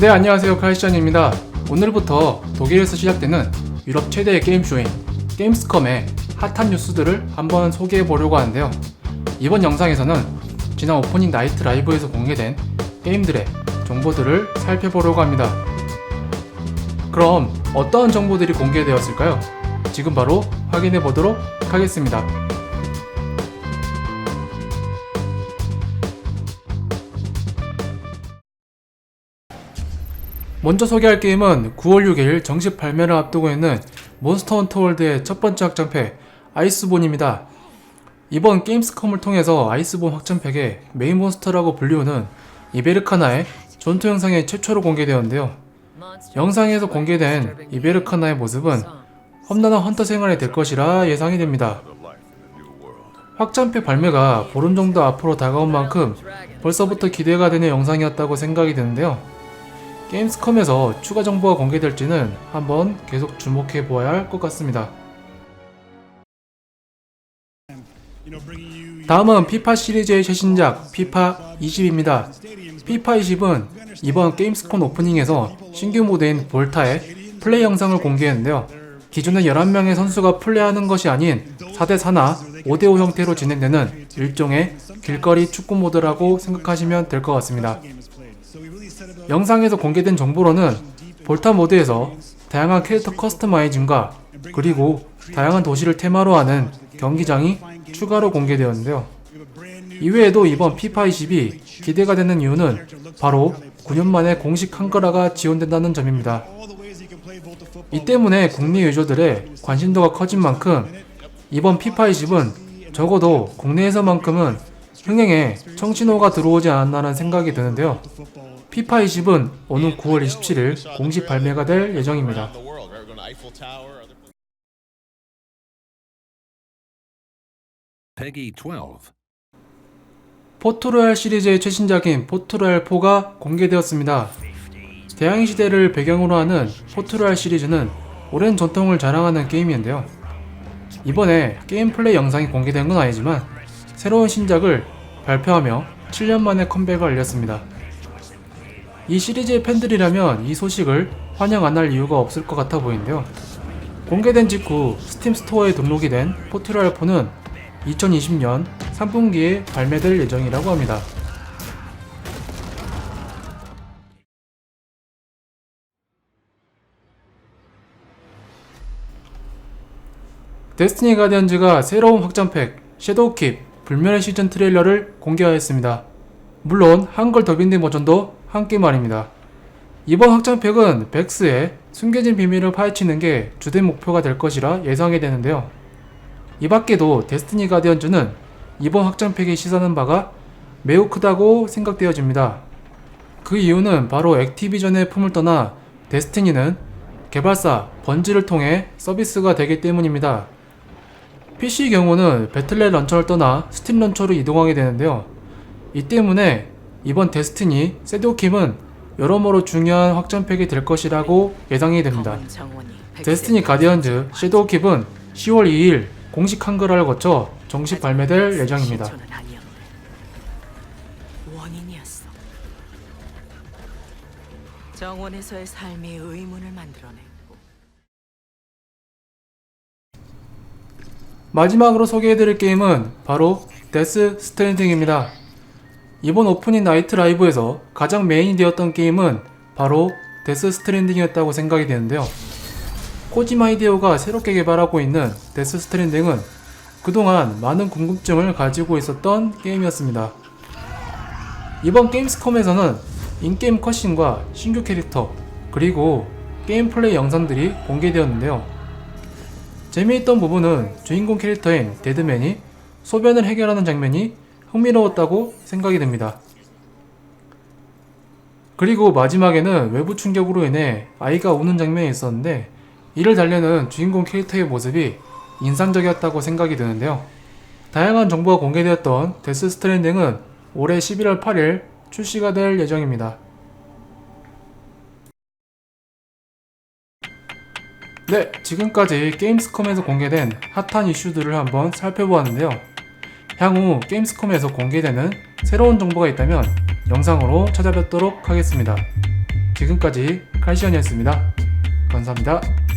네 안녕하세요. 카이시안입니다. 오늘부터 독일에서 시작되는 유럽 최대의 게임 쇼인 게임스컴의 핫한 뉴스들을 한번 소개해 보려고 하는데요. 이번 영상에서는 지난 오프닝 나이트 라이브에서 공개된 게임들의 정보들을 살펴보려고 합니다. 그럼 어떠한 정보들이 공개되었을까요? 지금 바로 확인해 보도록 하겠습니다 먼저 소개할 게임은 9월 6일 정식 발매를 앞두고 있는 몬스터 헌터 월드의 첫 번째 확장팩 아이스본입니다. 이번 게임스컴을 통해서 아이스본 확장팩의 메인 몬스터라고 불리우는 이베르카나의 전투 영상이 최초로 공개되었는데요. 영상에서 공개된 이베르카나의 모습은 험난한 헌터 생활이 될 것이라 예상이 됩니다. 확장팩 발매가 보름 정도 앞으로 다가온 만큼 벌써부터 기대가 되는 영상이었다고 생각이 드는데요. 게임스컴에서 추가 정보가 공개될지는 한번 계속 주목해 보아야 할 것 같습니다. 다음은 피파 시리즈의 최신작 피파 20입니다. 피파 20은 이번 게임스컴 오프닝에서 신규 모드인 볼타의 플레이 영상을 공개했는데요. 기존의 11명의 선수가 플레이하는 것이 아닌 4대4나 5대5 형태로 진행되는 일종의 길거리 축구 모드라고 생각하시면 될 것 같습니다. 영상에서 공개된 정보로는 볼타 모드에서 다양한 캐릭터 커스터마이징과 그리고 다양한 도시를 테마로 하는 경기장이 추가로 공개되었는데요. 이외에도 이번 피파 20이 기대가 되는 이유는 바로 9년 만에 공식 한글화가 지원된다는 점입니다. 이 때문에 국내 유저들의 관심도가 커진 만큼 이번 피파 20은 적어도 국내에서만큼은 흥행에 청신호가 들어오지 않았나라는 생각이 드는데요. 피파 20은 오는 9월 27일 공식 발매가 될 예정입니다. the world, right? We're going to Eiffel Tower. Other... Peggy 12. 포트로얄 시리즈의 최신작인 포트로얄 4가 공개되었습니다. 대항해 시대를 배경으로 하는 포트로얄 시리즈는 오랜 전통을 자랑하는 게임인데요. 이번에 게임 플레이 영상이 공개된 건 아니지만 새로운 신작을 발표하며 7년 만에 컴백을 알렸습니다. 이 시리즈의 팬들이라면 이 소식을 환영 안 할 이유가 없을 것 같아 보이는데요. 공개된 직후 스팀 스토어에 등록이 된 포트로얄 4는 2020년 3분기에 발매될 예정이라고 합니다. 데스티니 가디언즈가 새로운 확장팩 섀도우킵 불멸의 시즌 트레일러를 공개하였습니다. 물론 한글 더빙된 버전도 함께 말입니다. 이번 확장팩은 백스의 숨겨진 비밀을 파헤치는 게 주된 목표가 될 것이라 예상이 되는데요. 이 밖에도 데스티니 가디언즈는 이번 확장팩이 시사하는 바가 매우 크다고 생각되어집니다. 그 이유는 바로 액티비전의 품을 떠나 데스티니는 개발사 번지를 통해 서비스가 되기 때문입니다. PC의 경우는 배틀넷 런처를 떠나 스팀 런처로 이동하게 되는데요. 이 때문에 이번 데스티니 세도킴은 여러모로 중요한 확장팩이 될 것이라고 예상이 됩니다. 데스티니 가디언즈 섀도우킵은 10월 2일 공식 한글화를 거쳐 정식 발매될 예정입니다. 정원에서의 삶이 의문을 만들어냈고 마지막으로 소개해드릴 게임은 바로 데스 스트랜딩입니다. 이번 오프닝 나이트 라이브에서 가장 메인이 되었던 게임은 바로 데스 스트랜딩이었다고 생각이 되는데요. 코지마 이데오가 새롭게 개발하고 있는 데스 스트랜딩은 그동안 많은 궁금증을 가지고 있었던 게임이었습니다. 이번 게임스컴에서는 인게임 컷신과 신규 캐릭터 그리고 게임 플레이 영상들이 공개되었는데요. 재미있던 부분은 주인공 캐릭터인 데드맨이 소변을 해결하는 장면이 흥미로웠다고 생각이 됩니다. 그리고 마지막에는 외부 충격으로 인해 아이가 우는 장면이 있었는데 이를 달래는 주인공 캐릭터의 모습이 인상적이었다고 생각이 드는데요. 다양한 정보가 공개되었던 데스 스트랜딩은 올해 11월 8일 출시가 될 예정입니다. 네, 지금까지 게임스컴에서 공개된 핫한 이슈들을 한번 살펴보았는데요. 향후 게임스컴에서 공개되는 새로운 정보가 있다면 영상으로 찾아뵙도록 하겠습니다. 지금까지 칼시언이었습니다. 감사합니다.